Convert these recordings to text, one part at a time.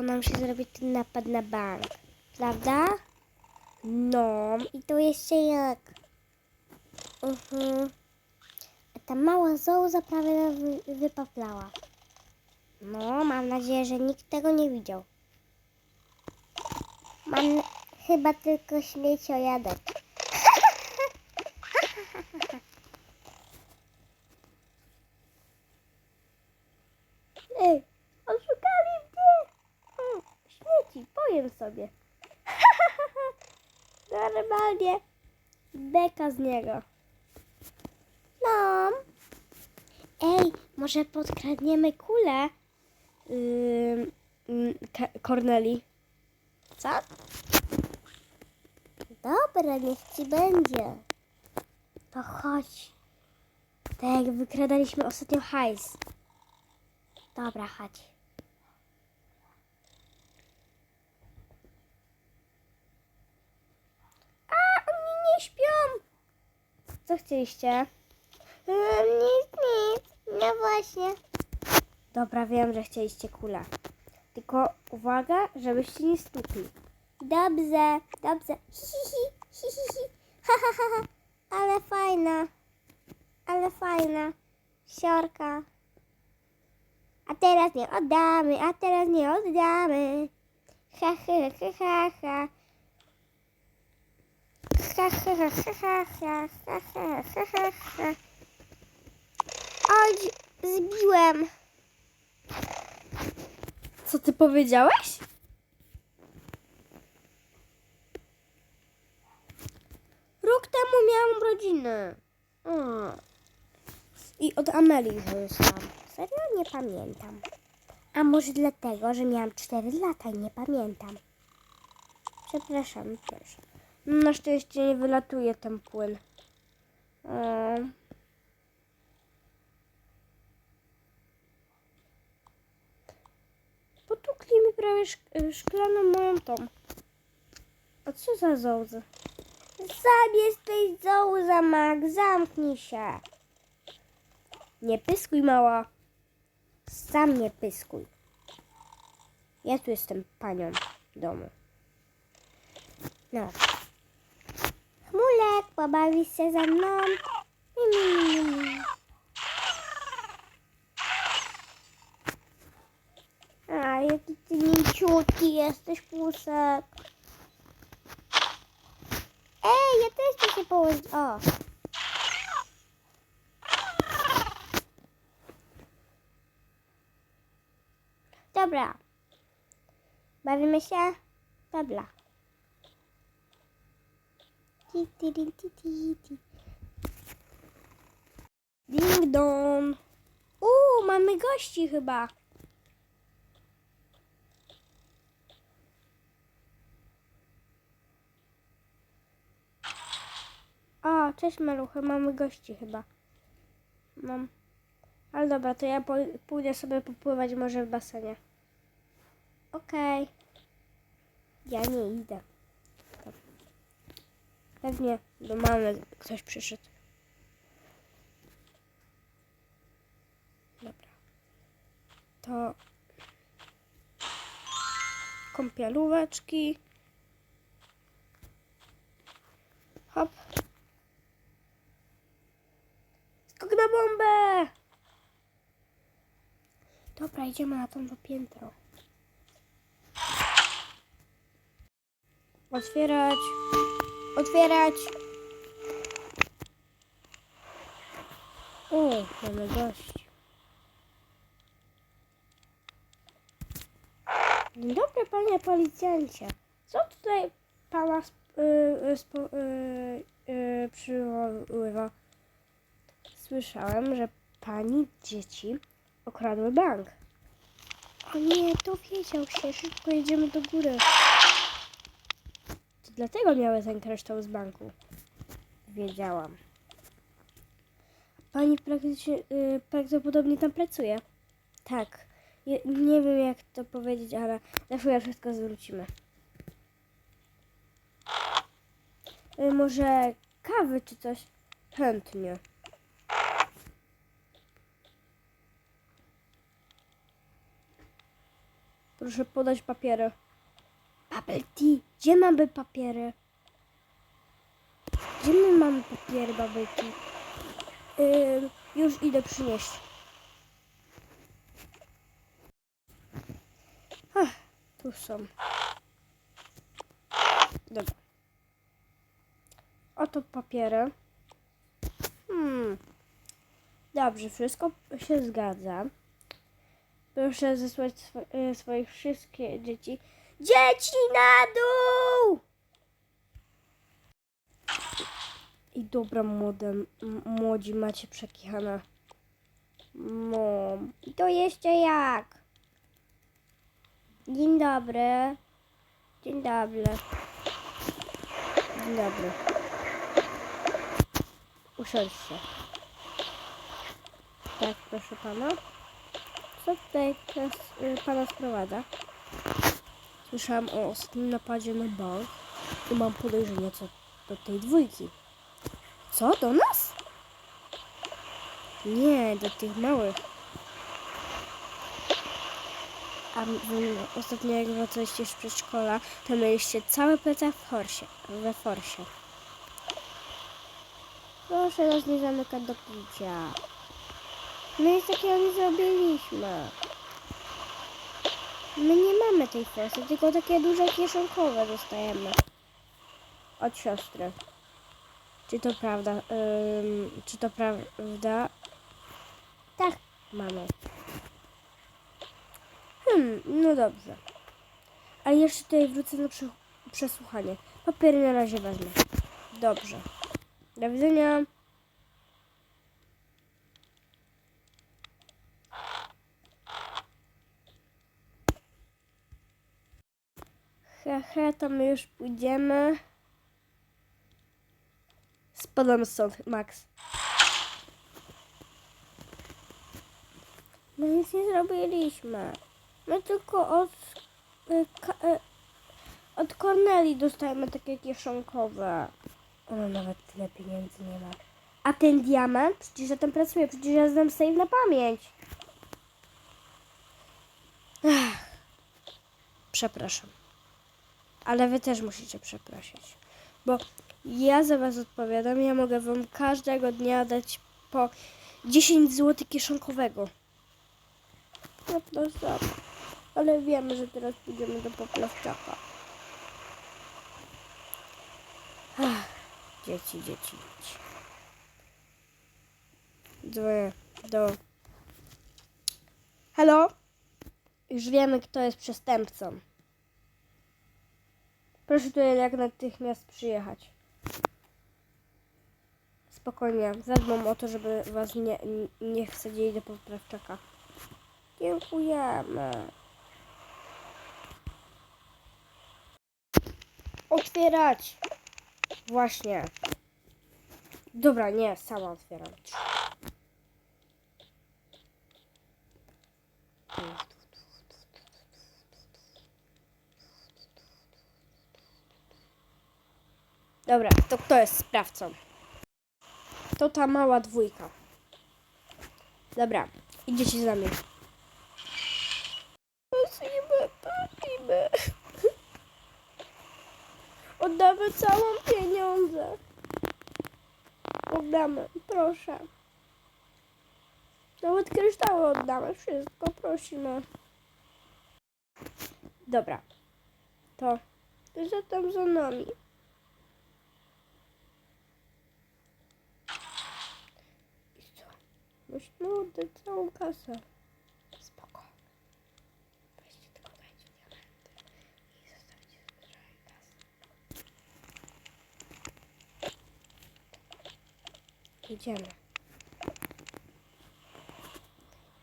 nam się zrobić ten napad na bank. Prawda? No, i to jeszcze jak. Mhm. A ta mała zołza prawie wy, wypaplała. No, mam nadzieję, że nikt tego nie widział. Mam chyba tylko śmieciojadek. Ej, oszukali mnie! O, śmieci, powiem sobie. Normalnie. Beka z niego. No. Ej, może podkradniemy kulę yy, Korneli. Co? Dobra, niech ci będzie. To chodź. Tak wykradaliśmy ostatnio hajs. Dobra, chodź. A, oni nie śpią. Co chcieliście? Mm, nic, nic. No właśnie. Dobra, wiem, że chcieliście kulę. Tylko uwaga, żebyście nie stukli. Dobrze, dobrze. Hi, hi, hi, hi, hi, hi. Ha, ha, ha, ha. Ale fajna. Ale fajna. Siorka. A teraz nie oddamy, a teraz nie oddamy. Ha, ha, ha, ha, ha. Oj, zbiłem. Co ty powiedziałeś? Rok temu miałam urodziny. Mm. I od Amelii zostałam. Serio? Nie pamiętam. A może dlatego, że miałam 4 lata i nie pamiętam. Przepraszam, proszę. Na szczęście nie wylatuje ten płyn. O. Potukli mi prawie szk- szklaną moją tą. A co za zołzy? Sam jesteś zołza, Mag, zamknij się. Nie pyskuj, mała. Sam nie pyskuj. Ja tu jestem panią domu. No. Pobawisz się ze mną? A, jaki ty mięciutki jesteś, pusek. Ej, ja też chcę się położyć. O. Dobra. Bawimy się? Dobra. Ding dong. Uuu, mamy gości chyba. O, cześć maluchy, mamy gości chyba. Mam. Ale dobra, to ja pójdę sobie popływać może w basenie. Okej. Ja nie idę. Pewnie do mamy ktoś przyszedł. Dobra. To kąpielóweczki. Hop. Skok na bombę! Dobra, idziemy na tamto piętro. Otwierać. Otwierać. O, mamy gości. Dzień dobry, panie policjancie. Co tutaj pana sp- y, y, spo- y, y, przywoływa? Słyszałem, że pani dzieci okradły bank. O nie, dowiedział się. Szybko jedziemy do góry. Dlatego miały ten kryształ z banku. Wiedziałam. Pani praktycznie, y, prawdopodobnie tam pracuje. Tak. Je, nie wiem jak to powiedzieć, ale na chwilę wszystko zwrócimy. Y, może kawy czy coś? Chętnie. Proszę podać papiery. Tea. Gdzie mamy papiery? Gdzie my mamy papiery, tea? Yy, już idę przynieść. Ach, tu są. Dobra. Oto papiery. Hmm. Dobrze, wszystko się zgadza. Proszę zesłać swo- y, swoich wszystkie dzieci. Dzieci na dół! I dobra, młode, młodzi macie przekichane. Mom. I to jeszcze jak? Dzień dobry. Dzień dobry. Dzień dobry. Usiądźcie. Tak, proszę pana. Co tutaj nas, y, pana sprowadza? Słyszałam o ostatnim napadzie na bank i mam podejrzenie co do tej dwójki. Co? Do nas? Nie, do tych małych. A ostatnio jak wracaliście z przedszkola, to mieliście cały plecak w forsie, we forsie. Proszę nas nie zamykać do picia. My nic takiego nie zrobiliśmy. My nie mamy tej forsy, tylko takie duże kieszonkowe dostajemy. Od siostry. Czy to prawda? Ym, czy to prawda? Tak, mamy. Hmm, no dobrze. Ale jeszcze tutaj wrócę na prze- przesłuchanie. Papiery na razie wezmę. Dobrze. Do widzenia. Hehe, to my już pójdziemy. Spadamy stąd, Max. My nic nie zrobiliśmy. My tylko od, ka, y, od Corneli dostajemy takie kieszonkowe. Ona nawet tyle pieniędzy nie ma. A ten diament? Przecież ja tam pracuję, przecież ja znam save na pamięć. Ach. Przepraszam. Ale wy też musicie przeprosić. Bo ja za was odpowiadam, ja mogę wam każdego dnia dać po 10 zł kieszonkowego. No to. Ale wiemy, że teraz pójdziemy do poprawczaka. Ach, dzieci, dzieci, dzieci. Dzwonię do... Halo? Już wiemy, kto jest przestępcą. Proszę tutaj jak natychmiast przyjechać. Spokojnie, zadbam o to, żeby was nie, nie wsadzili do poprawczaka. Dziękujemy. Otwierać! Właśnie. Dobra, nie, sama otwieram. Dobra, to kto jest sprawcą? To ta mała dwójka. Dobra, idziecie z nami. Prosimy, prosimy. Oddamy całą pieniądze. Oddamy, proszę. Nawet kryształy oddamy, wszystko, prosimy. Dobra. To, to za tam za nami. I co? Musimy oddać całą kasę. Spoko. Weźcie tylko dajcie diamenty i zostawicie sobie kasę. Idziemy.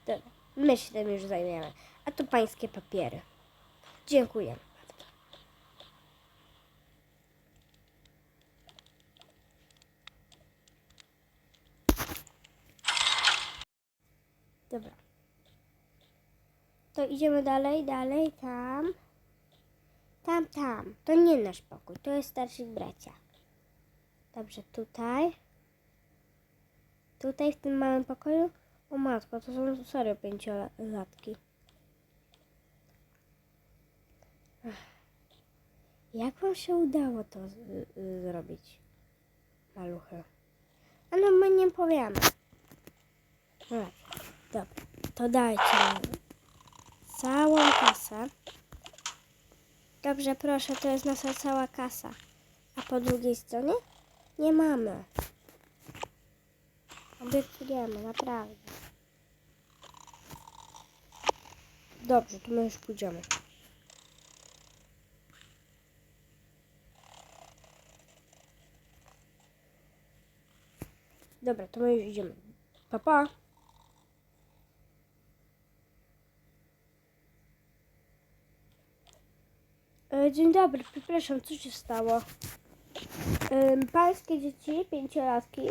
Dobra, my się tym już zajmiemy. A to pańskie papiery. Dziękuję. bardzo. Dobra. To idziemy dalej, dalej, tam. Tam, tam. To nie nasz pokój, to jest starszych bracia. Dobrze, tutaj. Tutaj w tym małym pokoju. O matko, to są serio pięciolatki. Jak wam się udało to y, zrobić? Maluchy. A no my nie powiemy. No, dobra, to dajcie całą kasę. Dobrze, proszę, to jest nasza cała kasa. A po drugiej stronie nie mamy. Obiecujemy, naprawdę. Dobrze, to my już pójdziemy. Dobra, to my już idziemy. Pa, pa. Dzień dobry, przepraszam, co się stało? Pańskie dzieci, pięciolatki,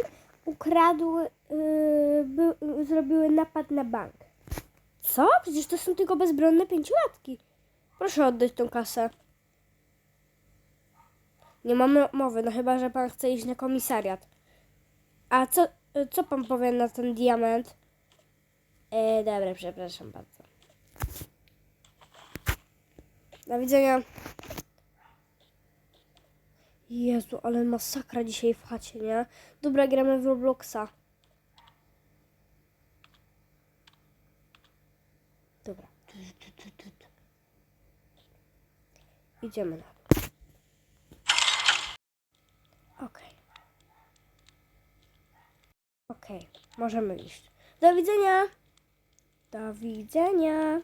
ukradły, yy, by, zrobiły napad na bank. Co? Przecież to są tylko bezbronne pięciolatki. Proszę oddać tą kasę. Nie mamy mowy, no chyba, że pan chce iść na komisariat. A co, co pan powie na ten diament? E, dobra, przepraszam bardzo. Do widzenia. Jezu, ale masakra dzisiaj w chacie, nie? Dobra, gramy w Robloxa. Dobra. Idziemy na. Okej. Okej, możemy iść. Do widzenia! Do widzenia!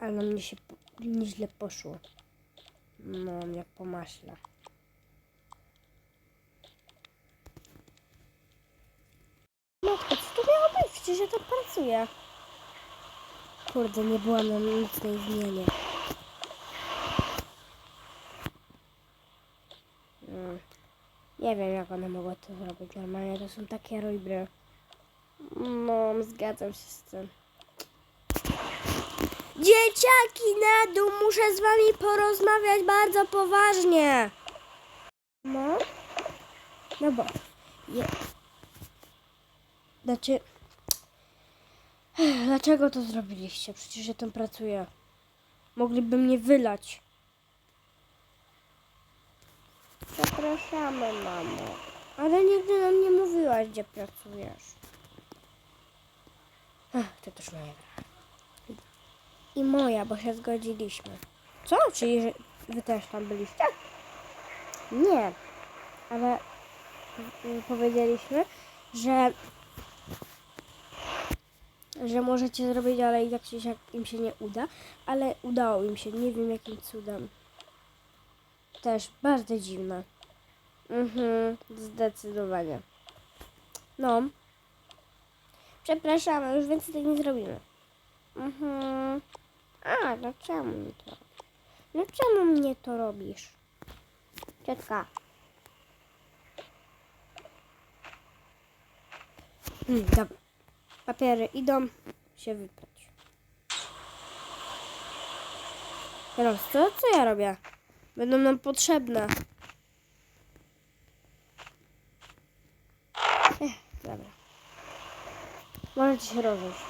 Ale mnie się nieźle poszło. No, jak po maśle. Matko, co to miało być? Przecież ja tam pracuję. Kurde, nie byłam na nocnej zmianie. Mm. Nie wiem, jak one mogły to zrobić. Normalnie to są takie rojbry. No, zgadzam się z tym. Dzieciaki na dół, muszę z wami porozmawiać bardzo poważnie. No? No bo... Je... Znaczy... Dlaczego to zrobiliście? Przecież ja tam pracuję. Mogliby mnie wylać. Zapraszamy, mamo. Ale nigdy nam nie mówiłaś, gdzie pracujesz. Ach, to też moja gra. I moja, bo się zgodziliśmy. Co? Czyli że wy też tam byliście? Nie. Ale y, powiedzieliśmy, że że możecie zrobić, ale i tak się, jak im się nie uda. Ale udało im się, nie wiem jakim cudem. Też bardzo dziwne. Mhm, zdecydowanie. No. Przepraszamy, już więcej tak nie zrobimy. Mhm. A, dlaczego mi to robisz? Dlaczego mnie to robisz? Ciotka. Hmm, dobra. Papiery idą się wyprać. Teraz co? Co ja robię? Będą nam potrzebne. Ech, dobra. Możecie się rozejść.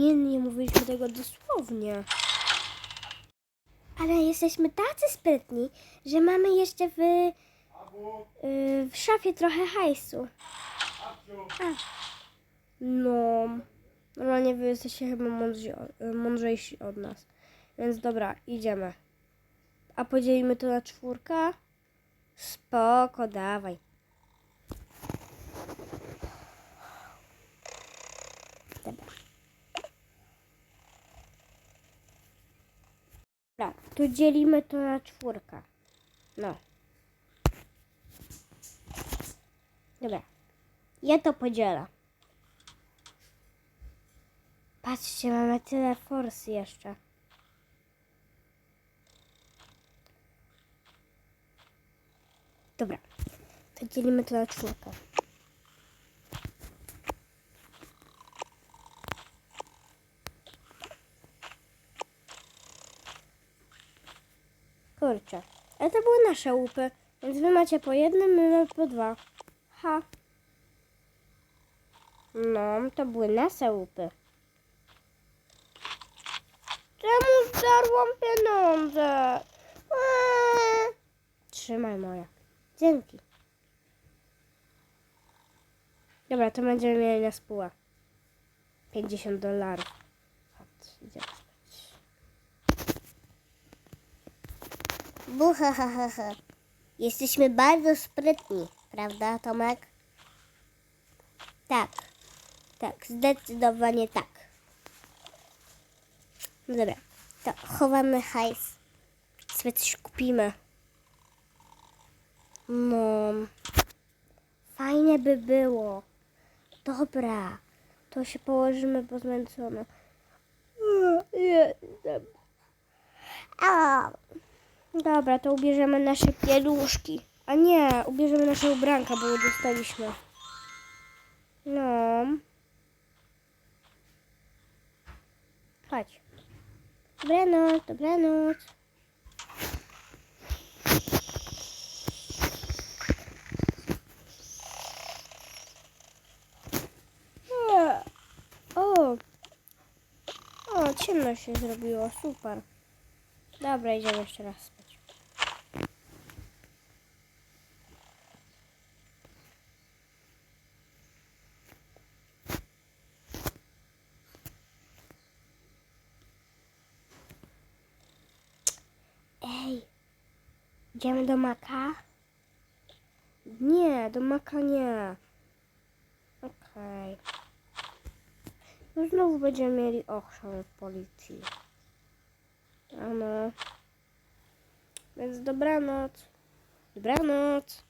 Nie, nie mówiliśmy tego dosłownie. Ale jesteśmy tacy sprytni, że mamy jeszcze w, yy, w szafie trochę hajsu. A. No, normalnie wy jesteście chyba mądrzy, mądrzejsi od nas. Więc dobra, idziemy. A podzielimy to na czwórkę? Spoko, dawaj. Dobra. Dobra, to dzielimy to na czwórkę. No. Dobra. Ja to podzielę. Patrzcie, mamy tyle forsy jeszcze. Dobra. To dzielimy to na czwórkę. Kurczę. Ale to były nasze łupy, więc wy macie po jednym, my mamy po dwa. Ha. No, to były nasze łupy. Czemu zdarłam pieniądze? Eee. Trzymaj moja. Dzięki. Dobra, to będziemy mieli na spółę. 50 dolarów. Chodź, idziemy spać. Buhahaha. Jesteśmy bardzo sprytni, prawda, Tomek? Tak. Tak, zdecydowanie tak. No Dobra, to chowamy hajs. Sobie coś kupimy. No. Fajnie by było. Dobra, to się położymy, bo zmęczone. Jestem. A. Dobra, to ubierzemy nasze pieluszki. A nie, ubierzemy nasze ubranka, bo je dostaliśmy. No. Chodź. Dobranoc, dobranoc. O! O, ciemno się zrobiło, super. Dobra, idziemy jeszcze raz spać. Ej, idziemy do Maka? Nie, do Maka nie. Okej. No znowu będziemy mieli ochrzan w policji. Ano. Więc dobranoc. Dobranoc.